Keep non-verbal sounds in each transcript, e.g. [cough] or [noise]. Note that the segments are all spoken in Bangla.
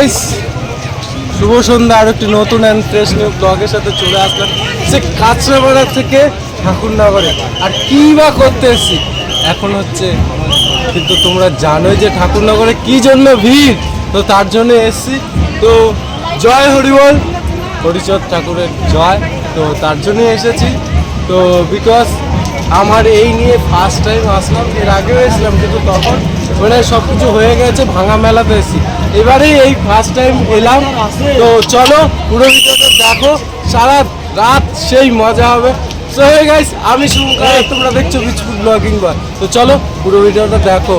গাইস শুভ সন্ধ্যা, আর একটি নতুন অ্যান্ড ফ্রেশ নিউ ব্লগের সাথে চলে আসলাম। সে কাঁচরাপাড়া থেকে ঠাকুরনগরে। আর কী বা করতে এখন হচ্ছে, কিন্তু তোমরা জানোই যে ঠাকুরনগরে কি জন্য ভিড়? তো তার জন্য এসেছি। তো জয় হরিবল হরিচঁদ ঠাকুরের জয়। তো তার জন্যই এসেছি। তো বিকজ আমার এই নিয়ে ফার্স্ট টাইম আসলাম, এর আগেও এসেছিলাম, কিন্তু তখন মানে সব কিছু হয়ে গেছে, ভাঙা মেলাতে এসি এবারেই এই ফার্স্ট টাইম এলাম, তো চলো পুরো ভিডিওটা দেখো, সারা রাত সেই মজা হবে। সো গাইস আমি শুনকার তোমরা দেখছ বিচপুর ব্লগিং বা তো চলো পুরো ভিডিওটা দেখো।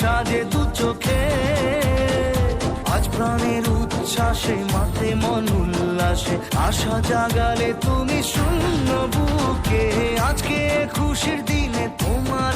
সাজে দু চোখে। আজ প্রাণের উচ্ছ্বাসে মাথে মন উল্লাসে। আশা জাগালে তুমি শূন্য বুকে। আজকে খুশির দিনে তোমার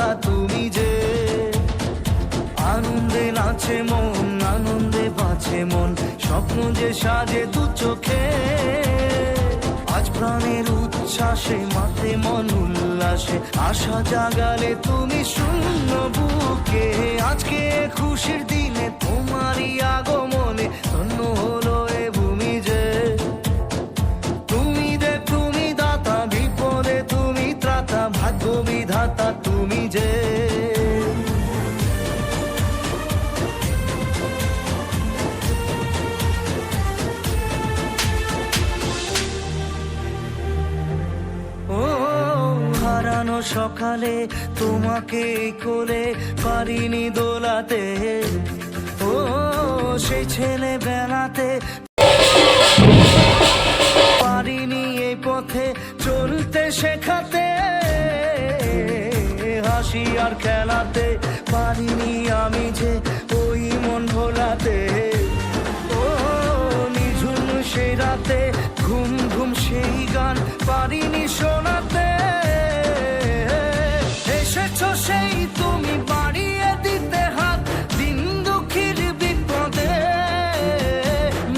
স্বপ্ন যে সাজে দু চোখে। আজ প্রাণের উচ্ছ্বাসে মাথে মন উল্লাসে। আশা জাগালে তুমি শূন্য বুকে। আজকে খুশির দিনে তোমারই আগমনে ধন্য হারালে তোমাকে কোলে পারিনি দোলাতে। ও সে ছেলে বেলাতে পারিনি এই পথে চলতে শেখাতে। হাসি আর খেলাতে পারিনি আমি যে ওই মন ভোলাতে। সেই রাতে ঘুম ঘুম সেই গান পারিনি শোনাতে। সেই তুমি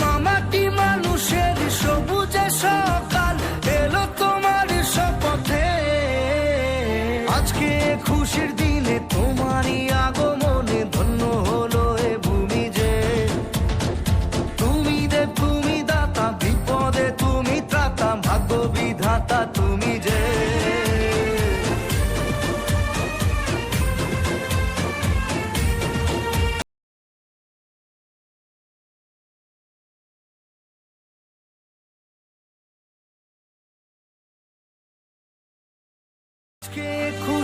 মামাটি মানুষের সবুজে এলো তোমার আজকে খুশির দিনে তোমারই আগমনে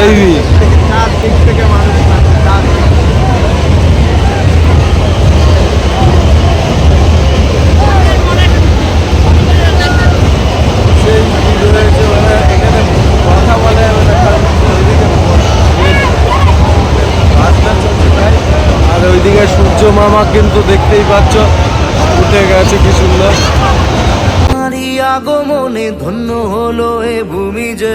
হচ্ছে সেই সেই ভিড় হয়েছে মানে কথা বলে মানে ওইদিকে সূর্য মামা কিন্তু দেখতেই পাচ্ছ, উঠে গেছে কি সুন্দর। আগমনে ধন্য হলো এ ভূমি যে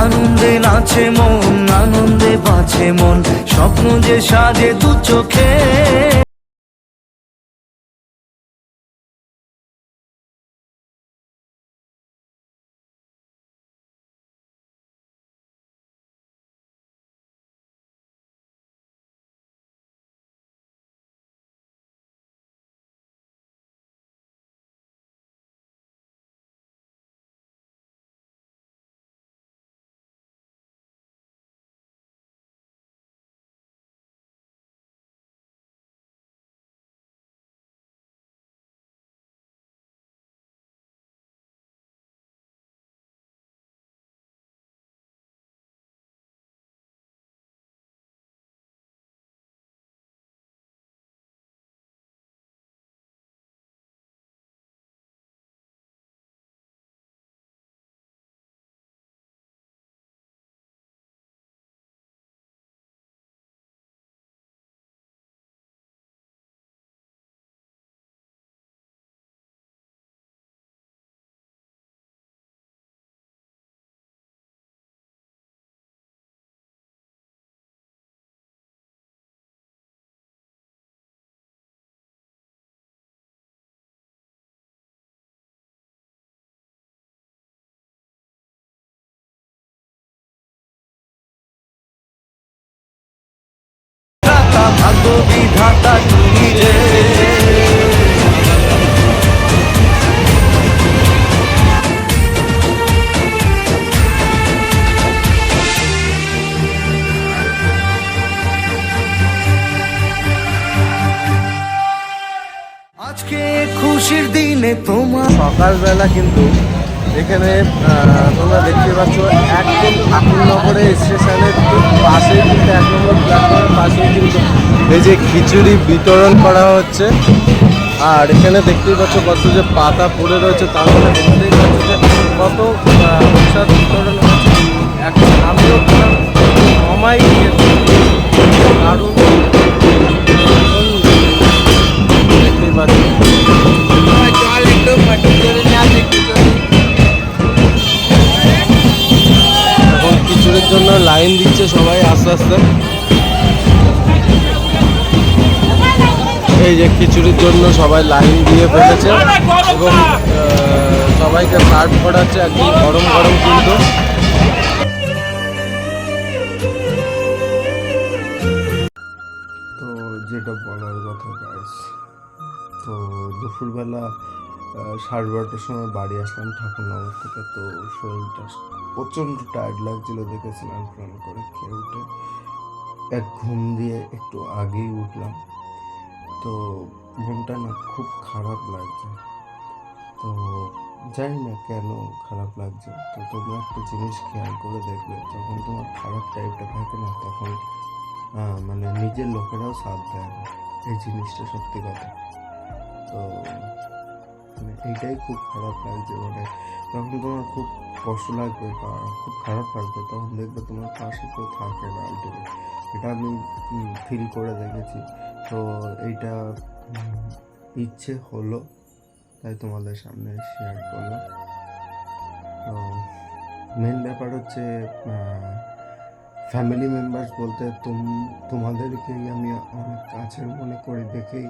আনন্দে নাচে মন আনন্দে বাঁচে মন স্বপ্ন যে সাজে দু চোখে। আজকে খুশির দিনে তোমার সকালবেলা কিন্তু এখানে তোমরা দেখতে পাচ্ছ, একদম ঠাকুরনগরে স্টেশনের পাশেই কিন্তু এক নম্বর প্ল্যাটফর্মের পাশেই কিন্তু এই যে খিচুড়ি বিতরণ করা হচ্ছে। আর এখানে দেখতেই পাচ্ছ কত যে পাতা পড়ে রয়েছে, তার মধ্যে দেখতেই পাচ্ছ যে কত প্রসাদ বিতরণ হচ্ছে। এখন আমিও সময় পাচ্ছ। খিচুড়ির জন্য লাইন দিচ্ছে সবাই আস্তে আস্তে। এই যে খিচুড়ির জন্য সবাই লাইন দিয়ে ফেলেছে এবং সবাইকে সার্ভ করাচ্ছে একদম গরম গরম কিন্তু। তো যেটা বলার কথা গাইস তো দুপুরবেলা আহ, সাড়ে বারোটার সময় বাড়ি আসলাম ঠাকুরনগর থেকে তো শরীরটা প্রচণ্ড টায়ার্ড লাগছিল দেখে স্নান করে খেয়ে উঠে এক ঘুম দিয়ে একটু আগেই উঠলাম। তো মনটা না খুব খারাপ লাগছে। তো জানি না কেন খারাপ লাগছে। তো তোমরা একটা জিনিস খেয়াল করে দেখবে, যখন তোমার খারাপ টাইপটা থাকে না, তখন মানে নিজের লোকেরাও সাথ দেয় না। এই জিনিসটা সত্যি কথা। তো মানে এইটাই খুব খারাপ লাগছে। মানে যখন তোমার খুব কষ্ট লাগবে বা খুব খারাপ লাগবে, তখন দেখবে তোমার পাশে কেউ থাকে না আলটিমেট এটা আমি ফিল করে দেখেছি। তো এইটা ইচ্ছে হলো, তাই তোমাদের সামনে শেয়ার করলাম। তো মেন ব্যাপার হচ্ছে ফ্যামিলি মেম্বার্স বলতে তুম, তোমাদেরকেই আমি অনেক কাছের মনে করে দেখেই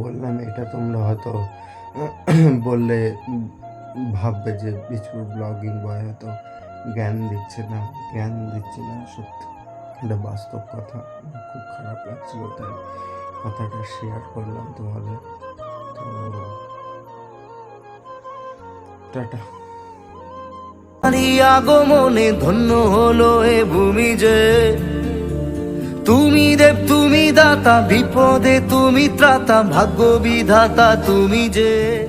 বললাম, এটা তোমরা হয়তো, [clears throat] বললে ভাববে যে বিচুর ব্লগিং বয় হয়তো জ্ঞান দিচ্ছে না, জ্ঞান দিচ্ছে না, সত্যি। এটা বাস্তব কথা খুব খারাপ লাগছিল, তাই কথাটা শেয়ার করলাম তোমাদের। তো টাটা। আগমনে ধন্য হলো এ ভূমি যে। তুমি দেব, তুমি দাতা, বিপদে তুমি ত্রাতা, ভাগ্য বিধাতা তুমি যে।